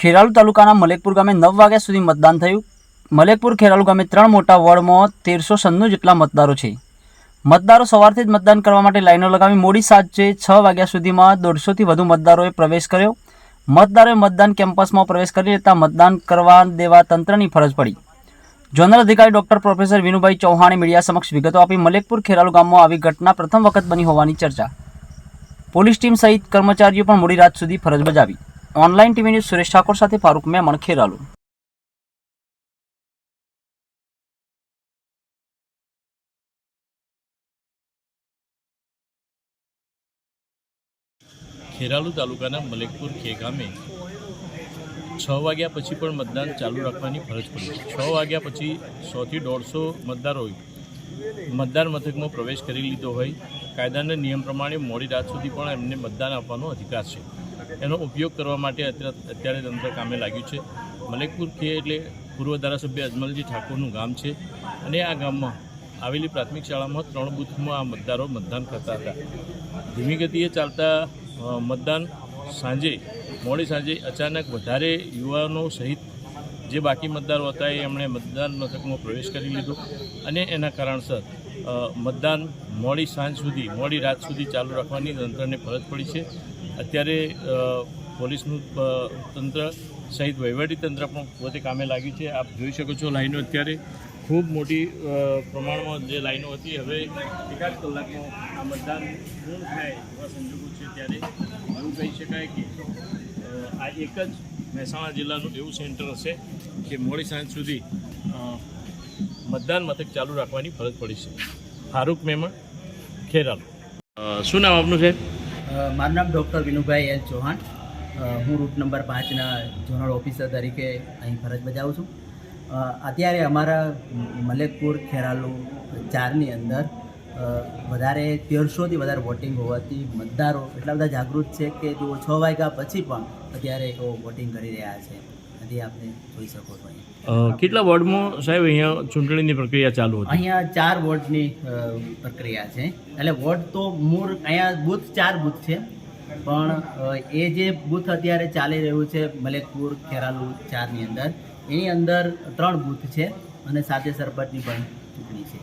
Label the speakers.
Speaker 1: ખેરાલુ તાલુકાના મલેકપુર ગામે નવ વાગ્યા સુધી મતદાન થયું. મલેકપુર ખેરાલુ ગામે ત્રણ મોટા વોર્ડમાં તેરસો સન્નું જેટલા મતદારો છે. મતદારો સવારથી જ મતદાન કરવા માટે લાઈનો લગાવી મોડી સાંજે છ વાગ્યા સુધીમાં દોઢસોથી વધુ મતદારોએ પ્રવેશ કર્યો. મતદારોએ મતદાન કેમ્પસમાં પ્રવેશ કરી લેતા મતદાન કરવા દેવા તંત્રની ફરજ પડી. ઝોનલ અધિકારી ડોક્ટર પ્રોફેસર વિનુભાઈ ચૌહાણે મીડિયા સમક્ષ વિગતો આપી મલેકપુર ખેરાલુ ગામમાં આવી ઘટના પ્રથમ વખત બની હોવાની ચર્ચા. પોલીસ ટીમ સહિત કર્મચારીઓ પણ મોડી રાત સુધી ફરજ બજાવી. Online TV news Suresh Thakor સાથે ફારૂક મેમણ ખેરાલુ.
Speaker 2: ખેરાલુ તાલુકાના મલેકપુર ખે ગામે છ વાગ્યા પછી પણ મતદાન ચાલુ રાખવાની ફરજ પડી. છ વાગ્યા પછી સોથી દોઢસો મતદારોએ મતદાન મથકમાં પ્રવેશ કરી લીધો હોય, કાયદાના નિયમ પ્રમાણે મોડી રાત સુધી પણ એમને મતદાન આપવાનો અધિકાર છે. એનો ઉપયોગ કરવા માટે અત્યારે તંત્ર કામે લાગ્યું છે. મલેકપુર ખે એટલે પૂર્વ ધારાસભ્ય અજમલજી ઠાકોરનું ગામ છે અને આ ગામમાં આવેલી પ્રાથમિક શાળામાં ત્રણ બૂથમાં આ મતદારો મતદાન કરતા હતા. ધીમી ગતિએ ચાલતા મતદાન સાંજે, મોડી સાંજે અચાનક વધારે યુવાનો સહિત જે બાકી મતદારો હતા એ એમણે મતદાન મથકમાં પ્રવેશ કરી લીધો. અને એના કારણસર મતદાન મોડી સાંજ સુધી, મોડી રાત સુધી ચાલુ રાખવાની તંત્રને ફરજ પડી છે. અત્યારે પોલીસનું તંત્ર સહિત તંત્ર પણ પોતે કામે લાગ્યું છે. આપ જોઈ શકો છો લાઈનો અત્યારે ખૂબ મોટી પ્રમાણમાં જે લાઈનો હતી, હવે એકાદ કલાકમાં આ મતદાન પૂર્ણ થાય એવા સંજોગો છે ત્યારે એવું કહી શકાય કે આ એક જ મહેસાણા જિલ્લાનું એવું સેન્ટર હશે કે મોડી સાંજ સુધી મતદાન મથક ચાલુ રાખવાની ફરજ પડી છે. ફારૂક મેમણ, ખેરાલુ. શું નામ આપનું છે?
Speaker 3: મારું નામ ડૉક્ટર વિનુભાઈ એલ ચૌહાણ. હું રૂટ નંબર પાંચના ઝોનલ ઓફિસર તરીકે અહીં ફરજ બજાવું છું. અત્યારે અમારા મલેકપુર, ખેરાલુ ચારની અંદર વધારે તેરસોથી વધારે વોટિંગ હોવાથી મતદારો એટલા બધા જાગૃત છે કે તેઓ છ વાગ્યા પછી પણ અત્યારે તેઓ વોટિંગ કરી રહ્યા છે. હજી આપણે જોઈ શકો છો
Speaker 2: કેટલા વોર્ડમાં સાહેબ અહીંયા ચૂંટણીની પ્રક્રિયા ચાલુ હતી?
Speaker 3: અહીંયા ચાર વોર્ડની પ્રક્રિયા છે. એટલે વોર્ડ તો મૂળ અહીંયા બૂથ ચાર બૂથ છે. પણ એ જે બૂથ અત્યારે ચાલી રહ્યું છે મલેકપુર ખેરાલુ ચારની અંદર એની અંદર ત્રણ બૂથ છે અને સાથે સરપંચની પણ ચૂંટણી છે.